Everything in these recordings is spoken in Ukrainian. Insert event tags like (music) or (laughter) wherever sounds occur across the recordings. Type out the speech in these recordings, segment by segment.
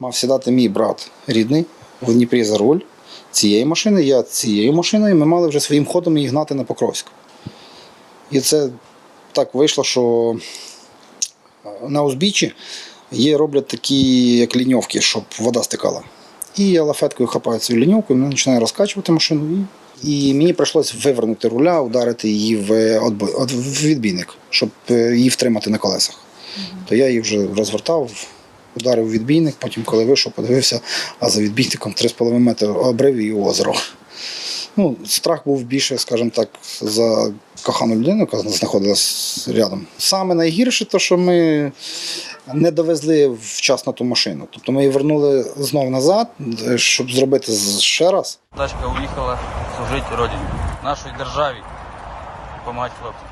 Мав сідати мій брат рідний в Дніпрі за руль цієї машини, я цією машиною, ми мали вже своїм ходом її гнати на Покровськ. І це так вийшло, що на узбіччі є, роблять такі як ліньовки, щоб вода стикала. І я лафеткою хапаю цю ліньовку, і мене починає розкачувати машину. І, мені прийшлося вивернути руля, ударити її в відбійник, щоб е, її втримати на колесах. То я її вже розвертав, ударив відбійник, потім, коли вийшов, подивився, а за відбійником 3,5 метри обрив і озеро. Ну, страх був більше, скажімо так, за кохану людину, яка знаходилась рядом. Саме найгірше, то, що ми не довезли вчасно ту машину. Тобто ми її вернули знов назад, щоб зробити ще раз. Тачка уїхала служити родині, нашій державі, допомагати хлопцям.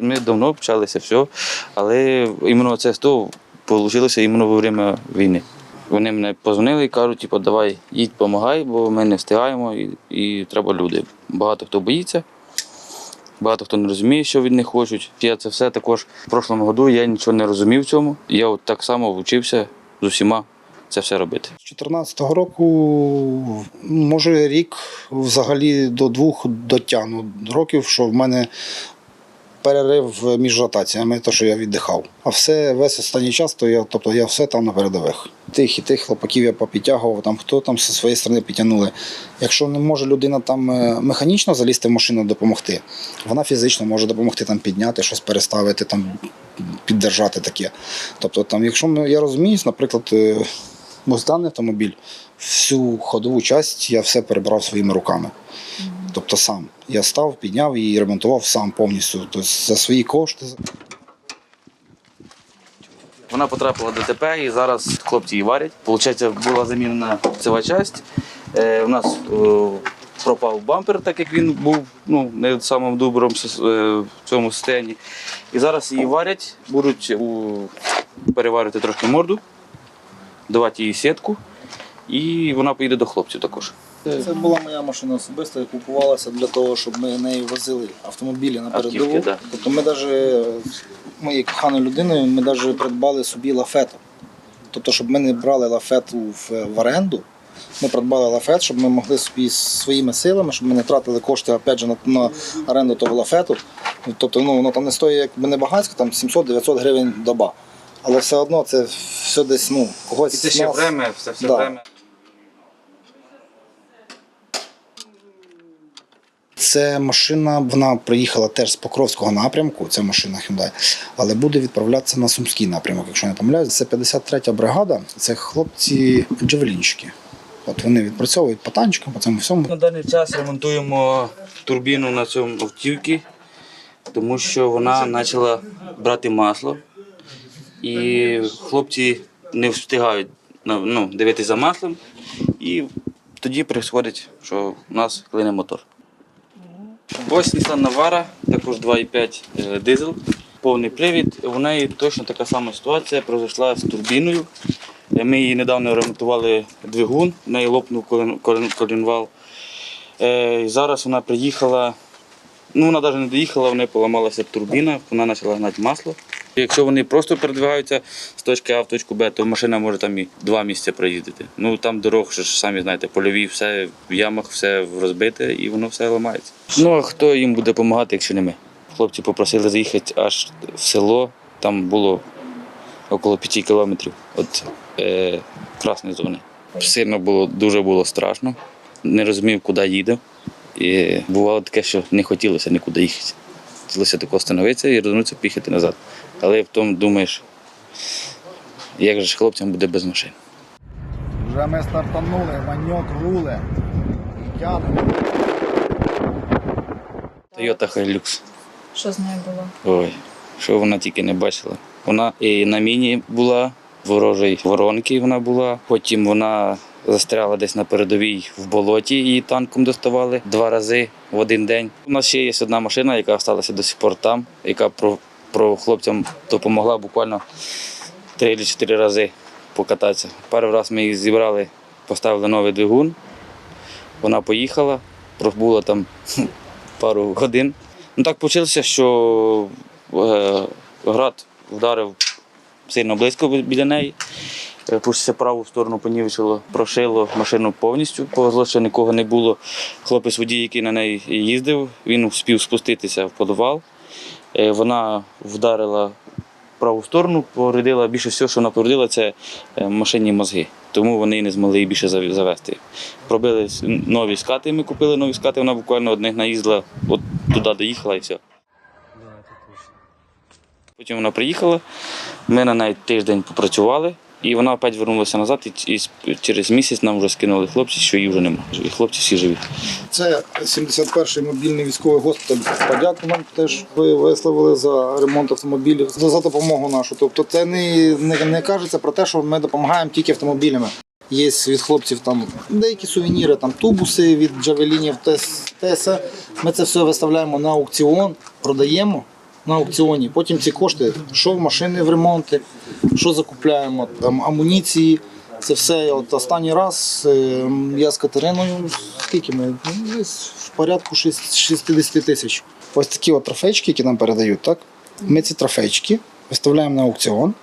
Ми давно почалися все, але іменно це з того вийшло іменно во время війни. Вони мене позвонили і кажуть, типу, давай їдь, допомагай, бо ми не встигаємо і, і треба люди. Багато хто боїться, багато хто не розуміє, що від них хочуть. Я це все також в прошлому году я нічого не розумів в цьому. Я от так само вчився з усіма це все робити. З 2014 року, може, рік взагалі до двох дотягну років, що в мене перерив між ротаціями, то що я віддихав. А все весь останній час, то я, тобто я все там на передових. Тих і тих хлопаків я попідтягував, там хто там зі своєї сторони підтягнули. Якщо не може людина там е, механічно залізти в машину допомогти, вона фізично може допомогти там підняти, щось переставити, там піддержати таке. Тобто, там, якщо я розумію, наприклад, е, ось автомобіль, всю ходову часть я все перебрав своїми руками. Тобто сам. Я став, підняв і ремонтував сам повністю. Тобто за свої кошти. Вона потрапила в ДТП і зараз хлопці її варять. Получається, була замінена ціла часть. Е, у нас е, пропав бампер, так як він був ну, не в самому доброму е, в цьому стані. І зараз її варять, будуть переварити трошки морду, давати їй сітку, і вона поїде до хлопців також. Це була моя машина особиста, яка купувалася для того, щоб ми нею возили автомобілі на Автівки, передову. да. Тобто ми навіть моєю коханою людиною ми навіть придбали собі лафету. Тобто, щоб ми не брали лафету в, в оренду, ми придбали лафет, щоб ми могли собі своїми силами, щоб ми не тратили кошти опять же, на, на оренду того лафету. Тобто ну, воно там не стоїть якби не багатсько, там 700-900 гривень доба. Але все одно це все десь ну, когось. з нас- все, все Да. время. Це машина, вона приїхала теж з Покровського напрямку, це машина Hyundai, але буде відправлятися на Сумський напрямок, якщо не помиляюсь. Це 53-я бригада, це хлопці джевелінщики. От вони відпрацьовують по танчикам, по цьому всьому. На даний час ремонтуємо турбіну на цьому автівці, тому що вона почала брати масло. І хлопці не встигають ну, дивитися за маслом. І тоді відбувається, що у нас клине мотор. Ось Nissan Navara, також 2,5 дизел, дизель, повний привід. У неї точно така сама ситуація пройшла з турбіною. Е, Ми її недавно ремонтували двигун, в неї лопнув колін- колін- колінвал. Е, і зараз вона приїхала, ну вона навіть не доїхала, в неї поламалася турбіна, вона почала гнати масло. Якщо вони просто передвигаються з точки А в точку Б, то машина може там і два місяці проїздити. Ну там дорог, що ж самі знаєте, польові, все в ямах, все розбите і воно все ламається. Ну а хто їм буде допомагати, якщо не ми? Хлопці попросили заїхати аж в село, там було около 5 кілометрів від е, красної зони. Сильно було, дуже було страшно, не розумів, куди їду. І бувало таке, що не хотілося нікуди їхати. Хотілося тако становитися і розвернутися, поїхати назад. Але в тому думаєш, як же ж хлопцям буде без машин. Вже ми стартанули, ваньок гуле. І тягнемо. Toyota Hilux. Що з нею було? Ой, що вона тільки не бачила. Вона і на міні була, ворожій воронки вона була. Потім вона застряла десь на передовій в болоті, її танком доставали два рази в один день. У нас ще є одна машина, яка залишилася до сих пор там, яка про, про хлопцям допомогла буквально три чи чотири рази покататися. Перший раз ми їх зібрали, поставили новий двигун. Вона поїхала, пробула там (laughs) пару годин. Ну так вийшло, що е, град вдарив сильно близько біля неї. Е, Пуститься праву сторону понівечило, прошило машину повністю, повезло, що нікого не було. Хлопець водій, який на неї їздив, він успів спуститися в подвал. Е, Вона вдарила праву сторону, повредила більше всього, що вона повредила, це е, машинні мозги. Тому вони не змогли її більше завести. Пробили нові скати, ми купили нові скати, вона буквально одних наїздила, от туди доїхала і все. Потім вона приїхала, ми на неї тиждень попрацювали, і вона опять вернулася назад, і, через місяць нам вже скинули хлопці, що її вже немає. І хлопці всі живі. Це 71-й мобільний військовий госпіталь. Подяку нам теж ви висловили за ремонт автомобілів, за, допомогу нашу. Тобто це не, не, не кажеться про те, що ми допомагаємо тільки автомобілями. Є від хлопців там деякі сувеніри, там тубуси від джавелінів, ТС. Ми це все виставляємо на аукціон, продаємо на аукціоні. Потім ці кошти, що в машини в ремонти, що закупляємо, там амуніції. Це все от останній раз е, я з Катериною, скільки ми? Ну, в порядку 60 тисяч. Ось такі от трофейчики, які нам передають, так? Ми ці трофейчики виставляємо на аукціон.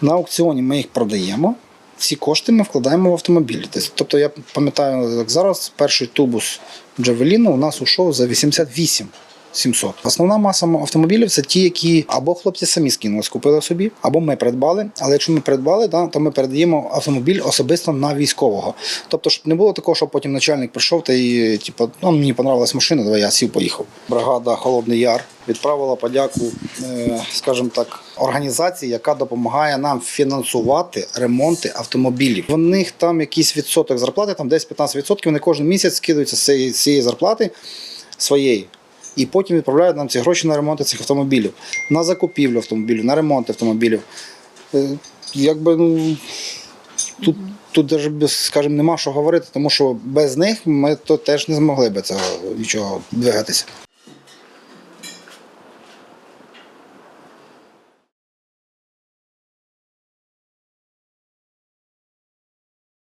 На аукціоні ми їх продаємо. Ці кошти ми вкладаємо в автомобіль. Тобто- Тобто я пам'ятаю, як зараз перший тубус Джавеліну у нас ушов за 88 700. Основна маса автомобілів це ті, які або хлопці самі скинули, скупили собі, або ми придбали. Але якщо ми придбали, то ми передаємо автомобіль особисто на військового. Тобто, щоб не було такого, що потім начальник прийшов та і типу, ну, мені понравилась машина, давай я сів, поїхав. Бригада Холодний Яр відправила подяку, е, скажімо так, організації, яка допомагає нам фінансувати ремонти автомобілів. В них там якийсь відсоток зарплати, там десь 15%, вони кожен місяць скидаються з цієї зарплати своєї. І потім відправляють нам ці гроші на ремонти цих автомобілів, на закупівлю автомобілів, на ремонт автомобілів. Е, Якби ну тут, тут даже скажімо, нема що говорити, тому що без них ми то теж не змогли би цього нічого двигатися.